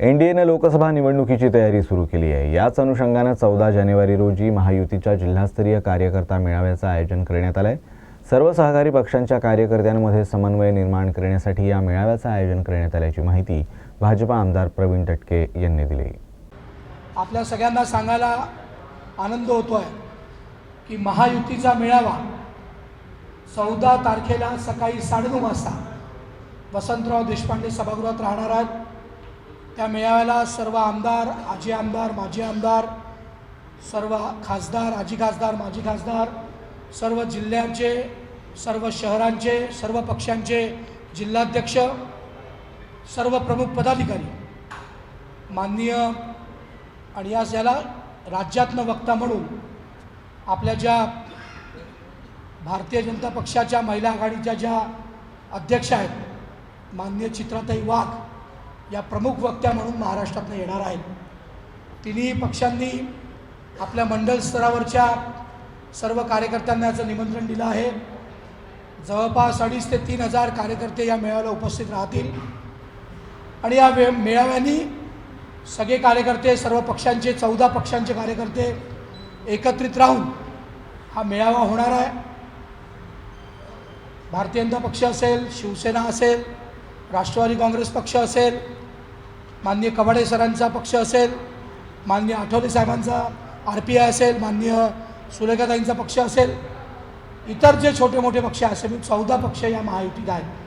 N D एनं लोकसभा निवडणुकीची तयारी सुरू केली आहे. याच अनुषंगानं चौदा जानेवारी रोजी महायुतीच्या जिल्हास्तरीय कार्यकर्ता मेळाव्याचं आयोजन करण्यात आलं आहे सर्व सहकारी पक्षांच्या कार्यकर्त्यांमध्ये समन्वय निर्माण करण्यासाठी या मेळाव्याचं आयोजन करण्यात आल्याची माहिती भाजपा आमदार प्रवीण टटके यांनी दिली. आपल्या सगळ्यांना सांगायला आनंद होतो आहे की महायुतीचा मेळावा चौदा तारखेला सकाळी साडेनऊ वाजता वसंतराव देशपांडे सभागृहात राहणार आहेत. त्या मेळाव्याला सर्व आमदार आजी आमदार माजी आमदार सर्व खासदार आजी खासदार माजी खासदार सर्व जिल्ह्यांचे सर्व शहरांचे सर्व पक्षांचे जिल्हाध्यक्ष सर्व प्रमुख पदाधिकारी माननीय आणि या याला राज्यातनं वक्ता म्हणून आपल्या ज्या भारतीय जनता पक्षाच्या महिला आघाडीच्या ज्या अध्यक्ष आहेत माननीय चित्राताई वाघ या प्रमुख वक्त्या म्हणून महाराष्ट्रातनं येणार आहेत. तिन्ही पक्षांनी आपल्या मंडल स्तरावरच्या सर्व कार्यकर्त्यांना याचं निमंत्रण दिलं आहे. जवळपास अडीच ते तीन हजार कार्यकर्ते या मेळाव्याला उपस्थित राहतील. आणि या वे मेळाव्यानी सगळे कार्यकर्ते सर्व पक्षांचे चौदा पक्षांचे कार्यकर्ते एकत्रित राहून हा मेळावा होणार आहे. भारतीय जनता पक्ष असेल शिवसेना असेल राष्ट्रवादी काँग्रेस पक्ष असेल माननीय कवाडे सरांचा पक्ष असेल माननीय आठवले साहेबांचा आर पी आय असेल माननीय सुलेखाताईंचा पक्ष असेल इतर जे छोटे मोठे पक्ष असेल चौदा पक्ष या महायुतीत आहेत.